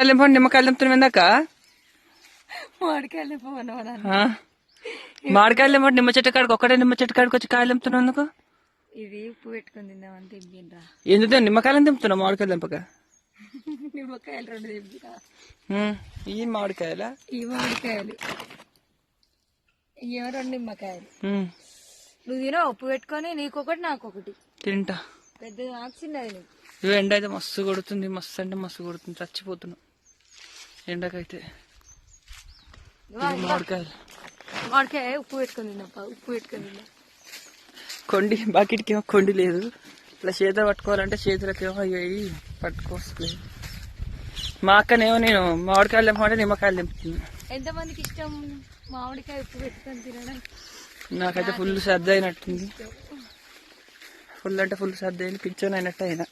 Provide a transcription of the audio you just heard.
నిమ్మకాయలు నిమ్మకాయలు తెంపుతున్నావు ఇందాక. మామిడికాయలు? మామిడికాయలు ఏమో నిమ్మ చెట్టు కాడికి ఒక్కటే నిమ్మ చెట్టు కాడికి వచ్చి కాయలు తెంపుతున్నావు ఎందుకు? ఇది ఉప్పు పెట్టుకొని తిందామని తెంపినరా ఎందుకు నిమ్మకాయలు తెంపుతున్నావు మామిడికాయలు తెంపక? నిమ్మకాయలు రెండు ఉమ్, ఈ మామిడికాయలా? ఈ మామిడికాయలు. ఇవేమో రెండు నిమ్మకాయలు? నువ్వు తినో ఉప్పు పెట్టుకొని నీకొకటి నాకొకటి. తింటా. పెద్ద నాకు చిన్నది నీకు. ఇవి ఎండ అయితే మస్తు కొడుతుంది మస్తు అంటే మస్తు కొడుతుంది చచ్చిపోతున్నా ఎండకైతే మామిడికాయలు. మామిడికాయ ఉప్పు పెట్టుకొని తిన్నప్ప ఉప్పు పెట్టుకొని తిన్నా కొండి బకెట్కి ఏమో కొండి లేదు. ఇట్లా చేతులు పట్టుకోవాలంటే చేతులకు ఏమో అయ్యాయి పట్టుకోవట్లేదు మా అక్కనేమో నేను మామిడికాయలు తెంపమంటే నిమ్మకాయలు తెంపుతుంది. ఎంతమందికి ఇష్టం మామిడికాయ ఉప్పు పెట్టుకొని తినడం? నాకైతే ఫుల్ సర్ది అయినట్టుంది. ఫుల్ అంటే ఫుల్ సర్ది అయింది పిచ్చోని అయినట్టు అయినా.